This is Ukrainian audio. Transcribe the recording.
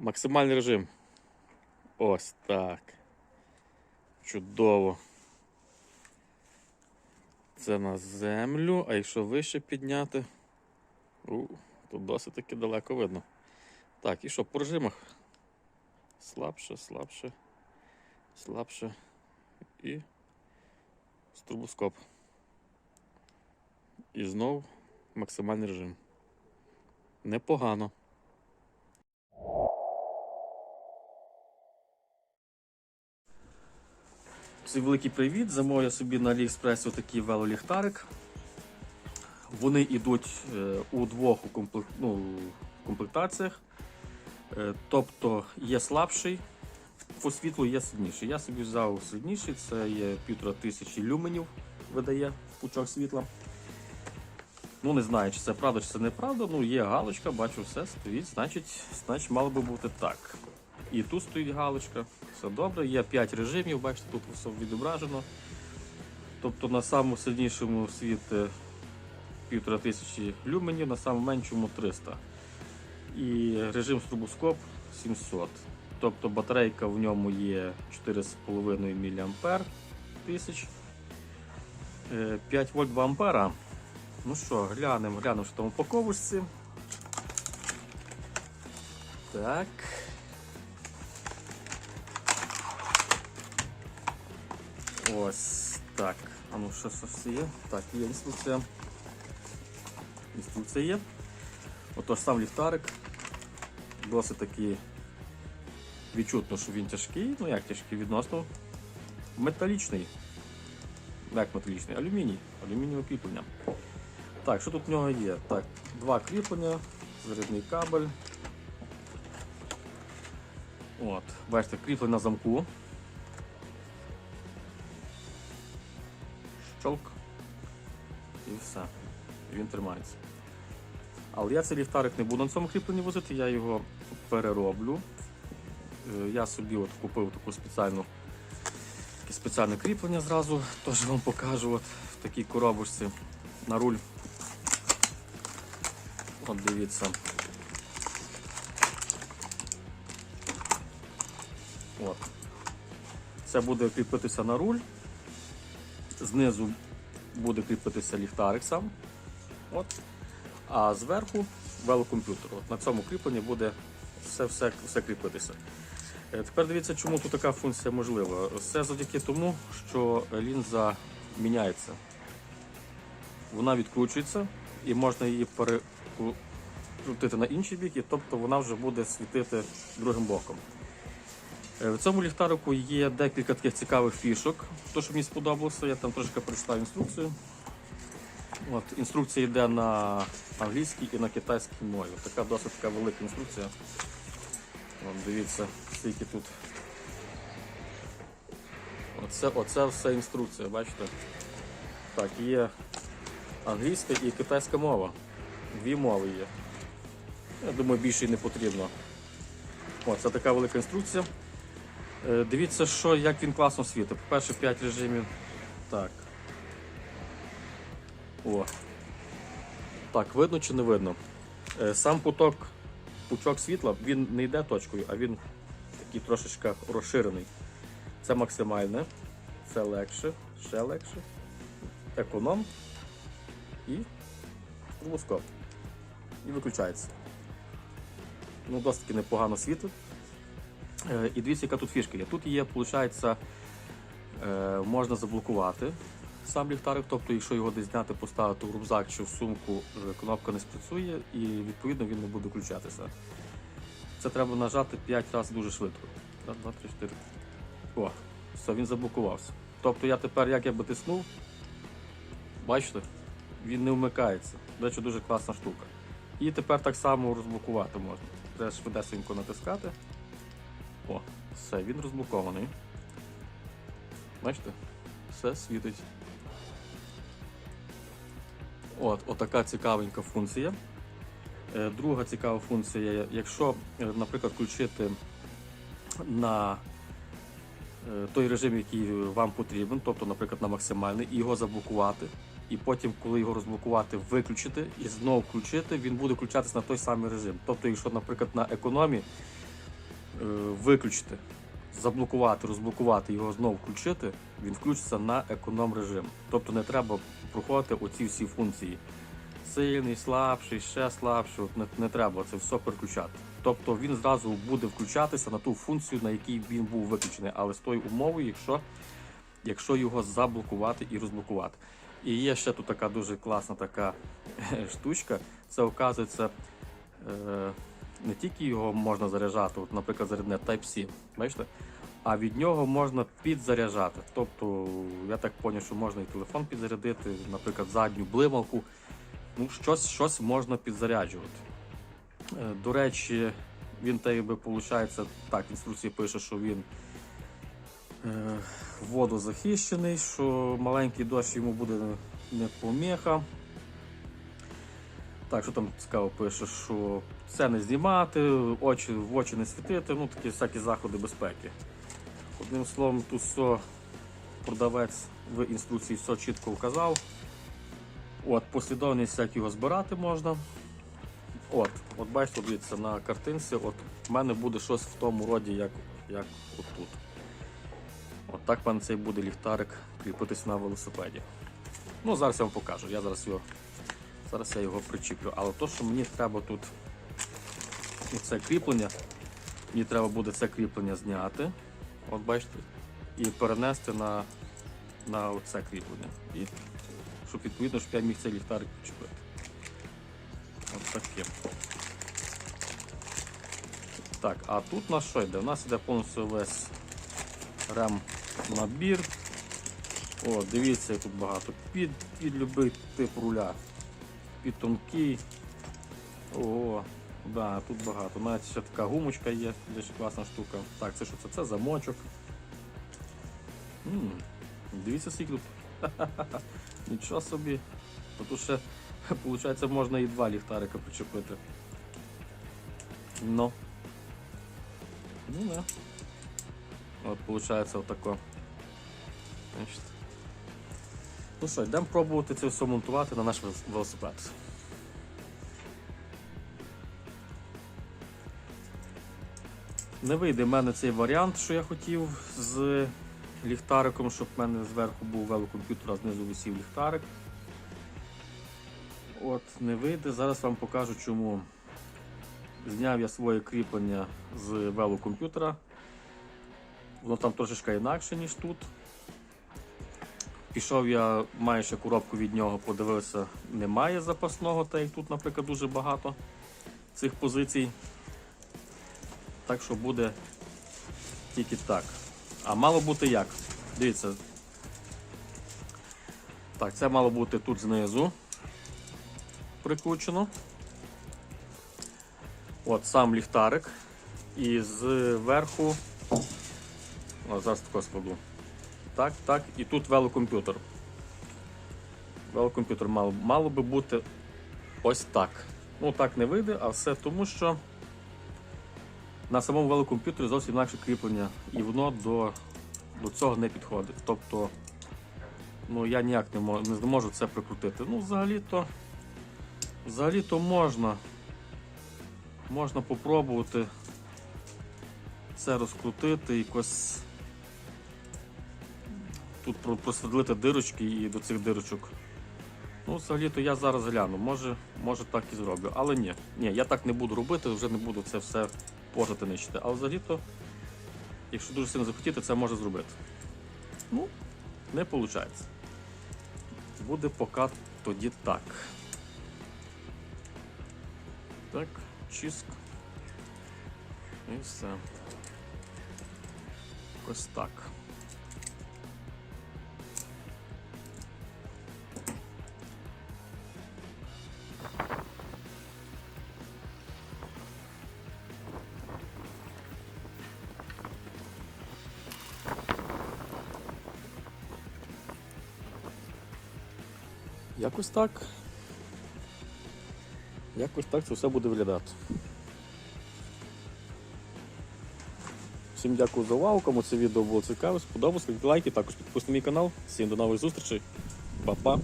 Максимальний режим. Ось так. Чудово. Це на землю, а якщо вище підняти, у, то досить таки далеко видно. Так, і що, по режимах? Слабше, слабше, слабше і стробоскоп. І знов максимальний режим. Непогано. Всім великий привіт! Замовив я собі на Аліекспресі такий велоліхтарик. Вони йдуть е, у двох ну, комплектаціях. Е, Тобто є слабший, по світлу є сильніший. Я собі взяв сильніший, це є півтора тисячі люменів видає пучок світла. Ну, не знаю, чи це правда, чи це неправда. Ну, є галочка, бачу, все стоїть, значить, значить мало би бути так. І тут стоїть галочка, все добре. Є 5 режимів, бачите, тут все відображено. Тобто на самому сильнішому світі півтора люменів, на самому меншому 300. І режим стробоскоп 700. Тобто батарейка в ньому є 4,5 мА тисяч. Е, 5 вольт 2 ампера. Ну що, глянемо, глянемо, що там упаковочці. Так. Ось так. А ну що все є? Так, є інструкція. Інструкція є. Отож сам ліхтарик. Досить таки відчутно, що він тяжкий. Ну як тяжкий відносно. Металічний. Як металічний? Алюміній. Алюмінієве кріплення. Так, що тут в нього є? Так, два кріплення, зарядний кабель. От, бачите, кріплення на замку. Щолк. І все. Він тримається. Але я цей ліхтарик не буду на цьому кріпленні возити, я його перероблю. Е, Я собі от купив таку спеціальну, спеціальне кріплення зразу, теж вам покажу от в такій коробочці на руль. От дивіться. От. Це буде кріпитися на руль. Знизу буде кріпитися ліхтарик сам. От. А зверху велокомп'ютер. От На цьому кріпленні буде все, все, все кріпитися. Е, Тепер дивіться, чому тут така функція можлива. Все завдяки тому, що лінза міняється. Вона відкручується і можна її перекрутити на інший бік, і тобто вона вже буде світити другим боком. Е, В цьому ліхтарику є декілька таких цікавих фішок. То, що мені сподобалося, я там трошки прочитав інструкцію. От, інструкція йде на англійській і на китайській мові. Така досить така велика інструкція. От, дивіться, скільки тут. Оце, оце все інструкція, бачите? Так, є англійська і китайська мова. Дві мови є. Я думаю, більше і не потрібно. О, це така велика інструкція. Е, Дивіться, що, як він класно світить. По-перше, 5 режимів. Так. О. Так, видно чи не видно? Е, Сам поток, пучок світла, він не йде точкою, а він такий трошечки розширений. Це максимальне, це легше, ще легше. Економ і стробоскоп. І виключається. Ну, досить непогано світить. Е, І дивіться, яка тут фішка є. Тут є, виходить, е, можна заблокувати сам ліхтарик, тобто, якщо його десь зняти, поставити в рюкзак чи в сумку, е, кнопка не спрацює і відповідно він не буде включатися. Це треба нажати 5 разів дуже швидко. Раз, два, три, чотири. О, все, він заблокувався. Тобто я тепер, як я би тиснув, бачите, він не вмикається. До дуже класна штука. І тепер так само розблокувати можна. Треба швидесенько натискати. О, все, він розблокований. Бачите? Все світить. От, отака цікавенька функція. Е, Друга цікава функція, якщо, е, наприклад, включити на е, той режим, який вам потрібен, тобто, наприклад, на максимальний, і його заблокувати, і потім, коли його розблокувати, виключити і знову включити, він буде включатись на той самий режим. Тобто, якщо, наприклад, на економі виключити, заблокувати, розблокувати, його знову включити, він включиться на економ режим. Тобто не треба проходити оці всі функції. Сильний, слабший, ще слабший, не, не треба це все переключати. Тобто він зразу буде включатися на ту функцію, на якій він був виключений, але з тою умовою, якщо, якщо його заблокувати і розблокувати. І є ще тут така дуже класна така штучка. Це оказується е, не тільки його можна заряджати, от, наприклад, зарядне Type-C, бачите? А від нього можна підзаряджати. Тобто, я так зрозумів, що можна і телефон підзарядити, наприклад, задню блималку. Ну, щось, щось можна підзаряджувати. Е, До речі, він так би виходить, так, інструкції пише, що він е, водозахищений, що маленький дощ йому буде не поміха. Так, що там цікаво пише, що це не знімати, очі, в очі не світити, ну такі всякі заходи безпеки. Одним словом, тут все продавець в інструкції все чітко вказав. От, послідовність, як його збирати можна. От, от бачите, дивіться, на картинці, от в мене буде щось в тому роді, як, як от тут. От так в мене цей буде ліхтарик кріпитись на велосипеді. Ну, зараз я вам покажу. Я зараз його, зараз я його причіплю. Але то, що мені треба тут це кріплення, мені треба буде це кріплення зняти. От бачите, і перенести на, на оце кріплення. І щоб відповідно, щоб я міг цей ліхтарик причепити. От таким. Так, а тут у нас що йде? У нас йде повністю весь рем набір. О, дивіться, як тут багато. Під, під любий тип руля. Під тонкий. Ого, да, тут багато. Навіть ще така гумочка є, дуже класна штука. Так, це що це? Це замочок. М, Дивіться, скільки тут. Нічого собі. Тут ще, виходить, можна і два ліхтарика причепити. Ну. Ну да. От, виходить, отако. Значить. Ну що, йдемо пробувати це все монтувати на наш велосипед. Не вийде в мене цей варіант, що я хотів з ліхтариком, щоб в мене зверху був велокомп'ютер, а знизу висів ліхтарик. От, не вийде. Зараз вам покажу чому. Зняв я своє кріплення з велокомп'ютера. Воно там трошечки інакше, ніж тут. Пішов я, маю ще коробку від нього, подивився, немає запасного, так як тут, наприклад, дуже багато цих позицій. Так що буде тільки так. А мало бути як? Дивіться. Так, це мало бути тут знизу прикручено. От сам ліхтарик. І зверху. О, зараз тако складу. Так, так, і тут велокомп'ютер. Велокомп'ютер мало, мало би бути ось так. Ну так не вийде, а все тому, що на самому велокомп'ютері зовсім інакше кріплення, і воно до, до цього не підходить. Тобто, ну я ніяк не можу, не можу це прикрутити. Ну, взагалі-то, взагалі-то можна. Можна попробувати це розкрутити, якось тут про- просвітлити дирочки і до цих дирочок. Ну, взагалі-то я зараз гляну, може, може так і зроблю. Але ні, ні, я так не буду робити, вже не буду це все портити нищити. Але взагалі-то, якщо дуже сильно захотіти, це може зробити. Ну, не виходить. Буде поки тоді так. Так, чиск. І все. Ось так. Якось так. Якось так це все буде виглядати. Всім дякую за увагу. Кому це відео було цікаве, сподобалось, лайки, також підписуйтесь на мій канал. Всім до нових зустрічей. Па-па.